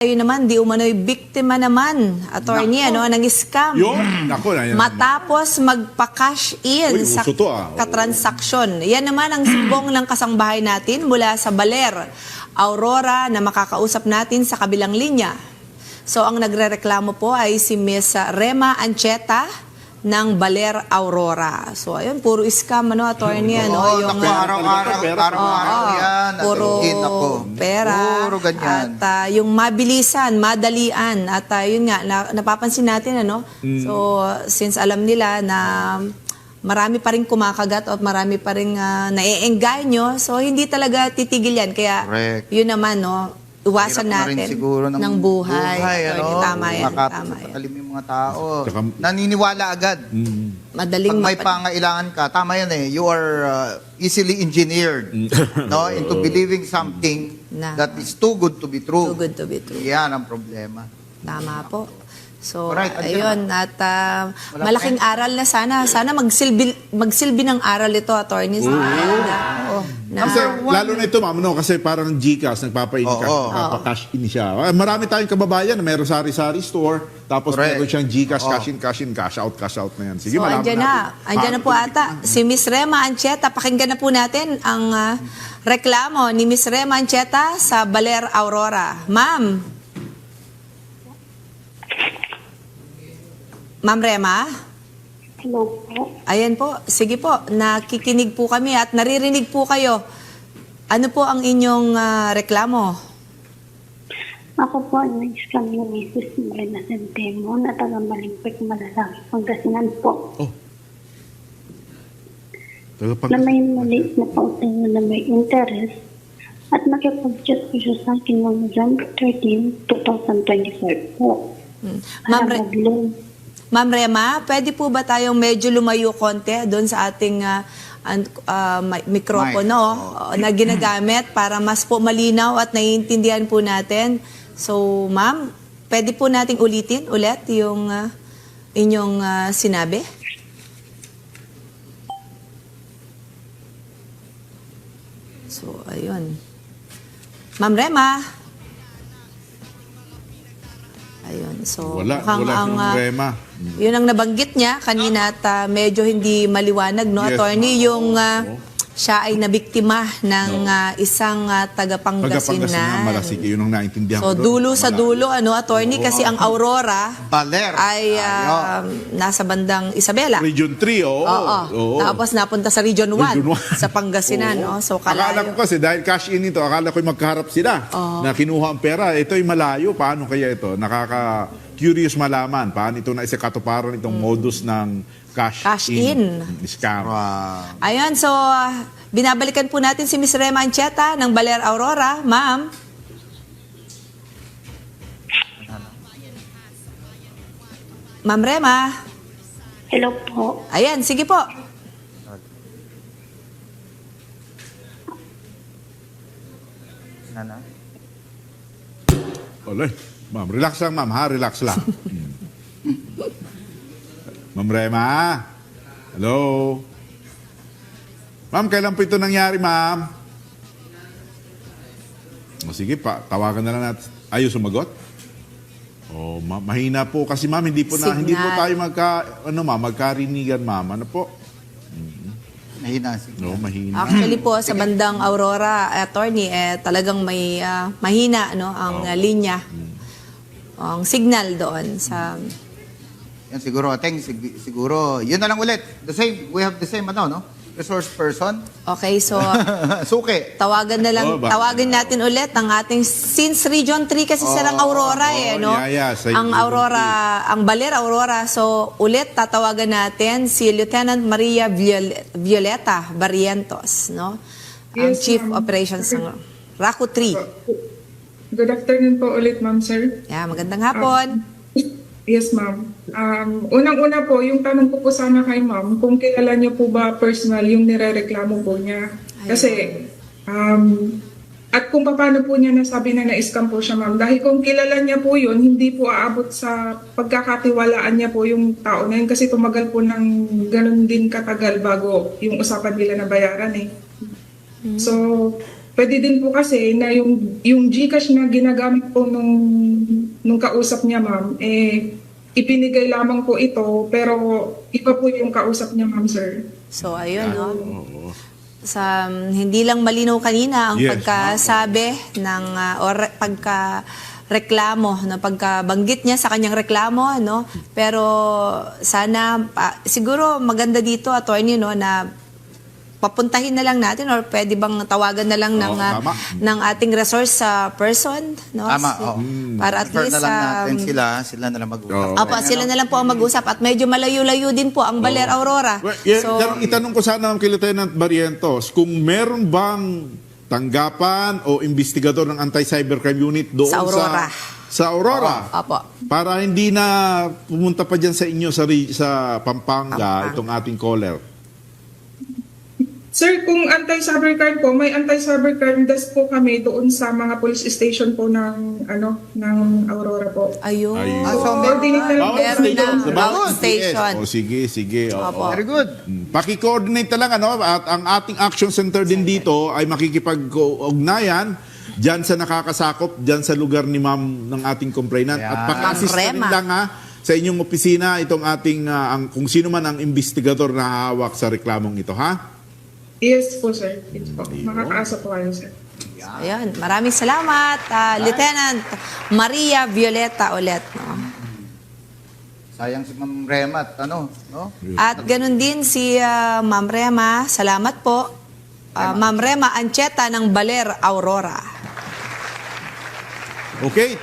Ayun naman, di umano'y biktima naman, attorney, ano, ng scam. Yun, nako na yan. Matapos magpa-cash in Uy, sa uso to, ah. Oo. katransaksyon. Yan naman ang sumbong ng kasangbahay natin mula sa Baler, Aurora, na makakausap natin sa kabilang linya. So ang nagrereklamo po ay si Miss Rema Ancheta ng Baler, Aurora. So ayun, puro scam, ano, attorney, ano, Oo, yung... naku, ah, araw-araw, araw-araw Oo, yan. Puro ako. pera. Puro ganyan. At ah, yung mabilisan, madalian. At ah, yun nga, na, napapansin natin, ano? Mm. So, since alam nila na marami pa rin kumakagat at marami pa rin uh, naiengganyo, so hindi talaga titigil yan. Kaya Correct. yun naman, no? Iwasan Hirap na rin natin siguro ng, buhay. ano? Tama yan, Makapit tama sa yan. talim yung mga tao. Tsaka- Naniniwala agad. Mm. Madaling Pag may mapa- pangailangan ka, tama yan eh, you are uh, easily engineered no into believing something Na. that is too good to be true. Too good to be true. Yan ang problema. Tama po. So, Alright, ayun. andyan At ah, malaking aral na sana. Sana magsilbi, magsilbi ng aral ito, attorneys. Na, na, Kasi lalo na ito, ma'am, no, kasi parang Gcash, nagpapa-in-cash, Oo. nagpapa-cash in siya. Ah, Marami tayong kababayan na meron sari-sari store, tapos Correct. meron siyang Gcash, Oo. cash in, cash in, cash out, cash out na yan. Sige, so, malaman andyan na. natin. Andyan na po ito? ata. Si Miss Rema Ancheta. Pakinggan na po natin ang ah, reklamo ni Miss Rema Ancheta sa Baler Aurora. Ma'am. Ma'am Rema? Hello po. Ayan po. Sige po. Nakikinig po kami at naririnig po kayo. Ano po ang inyong ah, reklamo? Ako po ay na-scam ni Mrs. Morena Centemo na taga Malimpik, Malalaki, Pangasinan po. Oh. Taga pag- Na may maliit na pautang na may interest at nakipag-chat po siya sa akin noong November 13, 2024 po. Hmm. Para Ma'am, Re- mag-loan. Ma'am Rema, pwede po ba tayong medyo lumayo konti doon sa ating ah, mi- mikropono oh, na ginagamit para mas po malinaw at naiintindihan po natin? So, ma'am, pwede po nating ulitin ulit yung ah, inyong ah, sinabi? So, ayun. Ma'am Rema. So, Wala, mukhang wala ang, Rema. yun ang nabanggit niya kanina at ah, medyo hindi maliwanag, no? Yes, Attorney, yung Oo. Siya ay nabiktima ng No. ah, isang ah, Pagkapangasinan, taga-Pangasinan. malasig, yun ang naintindihan So, ko doon. dulo sa dulo, ano, attorney, kasi ang Aurora Baler. ay ah, nasa bandang Isabela. Region 3, oo. Oo. Oo. Tapos napunta sa Region 1, Region one. sa Pangasinan, Oo. no? So, Akala kalayo. ko kasi dahil cash in ito, akala ko magkaharap sila Oo. na kinuha ang pera. Ito'y malayo. Paano kaya ito? Nakaka-curious malaman. Paano ito na isa katuparan itong modus ng cash. Cash in. Scam. Wow. Ayun, so, ah, binabalikan po natin si Miss Rema Ancheta ng Baler Aurora. Ma'am, Ma'am Rema. Hello po. Ayan, sige po. Nana? Olay. Ma'am, relax lang ma'am ha. Relax lang. ma'am Rema. Hello. Ma'am, kailan po ito nangyari ma'am? O sige pa, tawagan na lang natin. Ayaw sumagot? Oh, ma- mahina po kasi ma'am, hindi po na Signal. hindi po tayo magka ano ma'am, magkarinigan ma'am. Ano po? Nahina si No, mahina. Actually po, sa bandang Aurora, attorney, eh, talagang may ah, mahina no, ang ah, linya. Ang signal doon sa... Yan siguro, Ateng, sig- siguro, yun na lang ulit. The same, we have the same, ano, no? Resource person. Okay, so Suke. tawagan na lang, Oh, ba- tawagin natin ulit ang ating, since Region 3 kasi Oh, silang Aurora eh, oh, no? yeah, yeah, sa ang Region Aurora, ang Baler Aurora, so ulit tatawagan natin si Lieutenant Maria Viol- Violeta Barrientos, no? Ang Yes, Chief ma'am. Operations ng RACO 3. Good afternoon po ulit, ma'am, sir. Yeah, magandang hapon. Yes, ma'am. Um, unang-una po, yung tanong ko po sana kay ma'am, kung kilala niyo po ba personal yung nirereklamo po niya. Kasi, um, at kung paano po niya nasabi na na-scam po siya, ma'am. Dahil kung kilala niya po yun, hindi po aabot sa pagkakatiwalaan niya po yung tao na yun kasi tumagal po ng ganun din katagal bago yung usapan nila na bayaran eh. So, pwede din po kasi na yung, yung Gcash na ginagamit po nung, nung kausap niya, ma'am, eh, ipinigay lamang po ito, pero iba po yung kausap niya, ma'am, sir. So, ayun, no? Sa, um, hindi lang malinaw kanina ang Yes. pagkasabi ng, uh, or pagka reklamo, no, pagkabanggit niya sa kanyang reklamo, no? Pero sana, pa- siguro maganda dito, attorney, no, na papuntahin na lang natin or pwede bang tawagan na lang ng, Oo, uh, ng ating resource sa person, no? Tama, Si- oo. Para at Refer least, na lang natin um, sila, sila na lang mag-usap. Oo. Opo, sila na lang po ang mag-usap at medyo malayo-layo din po ang Baler Aurora. Well, yeah, So, itanong ko sana kay Lieutenant Barrientos, kung meron bang tanggapan o investigador ng Anti-Cybercrime Unit doon Sa Aurora. Sa, Aurora. Opo. Para hindi na pumunta pa dyan sa inyo sa, sa Pampanga, Pampanga. itong ating caller. Sir, kung anti-cybercrime po, may anti-cybercrime desk po kami doon sa mga police station po ng, ano, ng Aurora po. Ayun. Ayun. Ah, so meron Coordinate na lang Bawat doon. Sa Bawat station. O sige, sige. oo. Opo. Very good. Mm, Paki-coordinate na lang ano at ang ating action center din dito ay makikipag-ugnayan diyan sa nakakasakop diyan sa lugar ni ma'am ng ating complainant at paki-assist na rin lang ha sa inyong opisina itong ating ah, ang kung sino man ang investigador na hawak sa reklamong ito ha. Yes po, sir. Yes po. Makakaasa po kayo, sir. Ayun. Maraming salamat, ah, Lieutenant Maria Violeta ulit. No? Sayang si Ma'am Remat, ano, no? At ganun din si ah, Ma'am Rema. Salamat po. Ah, Ma'am Rema Ancheta ng Baler Aurora. Okay,